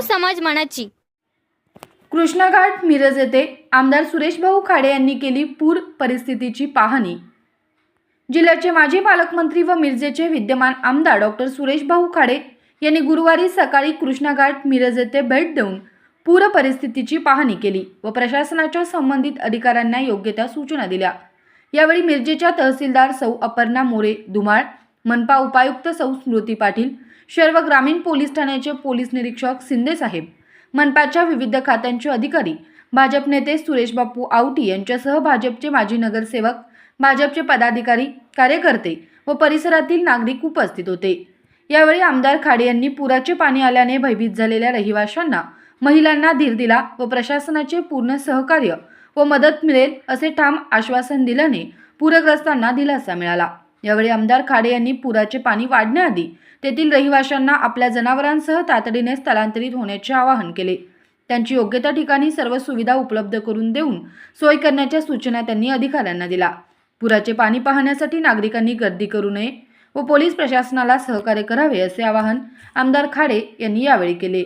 पाण्याची कृष्णाघाट मिरज येथे आमदार सुरेश भाऊ खाडे यांनी केली पूर परिस्थितीची पाहणी. जिल्ह्याचे माजी पालकमंत्री व मिरजेचे विद्यमान आमदार डॉक्टर सुरेश भाऊ खाडे यांनी गुरुवारी सकाळी कृष्णाघाट मिरज येथे भेट देऊन पूर परिस्थितीची पाहणी केली व प्रशासनाच्या संबंधित अधिकाऱ्यांना योग्य त्या सूचना दिल्या. यावेळी मिरजेच्या तहसीलदार सौ अपर्णा मोरे धुमाळ मनपा उपायुक्त सौ स्मृती पाटील शर्व ग्रामीण पोलीस ठाण्याचे पोलीस निरीक्षक शिंदे साहेब मनपाच्या विविध खात्यांचे अधिकारी भाजप नेते सुरेश बापू आवटी यांच्यासह भाजपचे माजी नगरसेवक भाजपचे पदाधिकारी कार्यकर्ते व परिसरातील नागरिक उपस्थित होते. यावेळी आमदार खाडे यांनी पुराचे पाणी आल्याने भयभीत झालेल्या रहिवाशांना महिलांना धीर दिला व प्रशासनाचे पूर्ण सहकार्य व मदत मिळेल असे ठाम आश्वासन दिल्याने पूरग्रस्तांना दिलासा मिळाला. यावेळी आमदार खाडे यांनी पुराचे पाणी वाढण्याआधी तेथील रहिवाशांना आपल्या जनावरांसह तातडीने स्थलांतरित होण्याचे आवाहन केले. त्यांची योग्य त्या ठिकाणी सर्व सुविधा उपलब्ध करून देऊन सोय करण्याच्या सूचना त्यांनी अधिकाऱ्यांना दिला पुराचे पाणी पाहण्यासाठी नागरिकांनी गर्दी करू नये व पोलीस प्रशासनाला सहकार्य करावे असे आवाहन आमदार खाडे यांनी यावेळी केले.